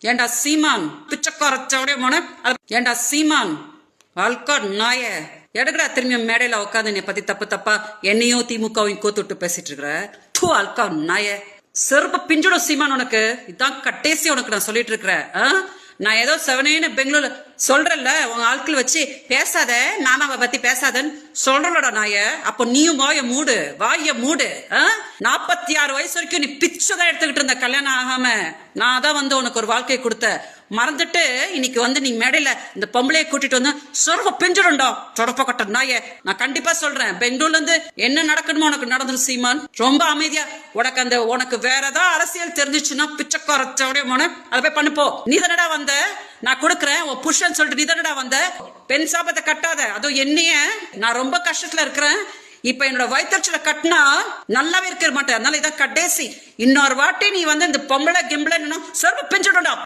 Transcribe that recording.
ஏண்டா சீமான்? பிச்சைக்காரச்சோடைய மன. ஏண்டா சீமான்? அல்கா நாய. எடுக்கடா திரும்பியும் மேடையில உட்காந்து என்னை பத்தி தப்பு தப்பா என்னையும் திமுகவையும் கோத்து விட்டு பேசிட்டு இருக்கிற? தூ அல்கா நாய. செருப்ப பிஞ்சிடும் சீமான் உனக்கு. இதான் கட்டேசி உனக்கு நான் சொல்லிட்டு இருக்கிறேன். நான் ஏதோ செவனேன்னு பெங்களூர்ல சொல்றேன்ல உங்க ஆட்கள் வச்சு பேசாத அவ பத்தி பேசாதன்னு சொல்றலோட நாய. அப்போ நீயும் வாய மூடு வாய மூடு. நாற்பத்தி ஆறு வயசு வரைக்கும் நீ பிச்சைதான் எடுத்துக்கிட்டு இருந்த கல்யாணம் ஆகாம. நான் தான் வந்து உனக்கு ஒரு வாழ்க்கை கொடுத்த. மறந்துட்டு இன்னைக்கு வந்து நீ மேடையில இந்த பொம்பளைய கூட்டிட்டு வந்து சொரப்ப பிஞ்சிடும்டா. சொடப்ப கட்ட நாய. நான் கண்டிப்பா சொல்றேன். பெங்களூர்ல இருந்து என்ன நடக்கணுமோ உனக்கு நடந்துரும் சீமான். ரொம்ப அமைதியா. உனக்கு அந்த உனக்கு வேற ஏதாவது அரசியல் தெரிஞ்சிச்சுன்னா பிச்சைக்காரச்சோடைய மன அதை போய் பண்ணுப்போ நீ தானடா வந்த? நான் கொடுக்குறேன் உன் புருஷன் சொல்லிட்டு நீ தானடா வந்த? பெண் சாபத்தை கட்டாத. அதுவும் என்னைய நான் ரொம்ப கஷ்டத்துல இருக்கிறேன். இப்ப என்னோட வயிற்றுல கட்டினா நல்லாவே இருக்க மாட்டேன். அதனால இதான் கடைசி. இன்னொரு வாட்டி நீ வந்து இந்த பொம்பளை கிம்பளை சொர்வ பிஞ்சிடும்டா.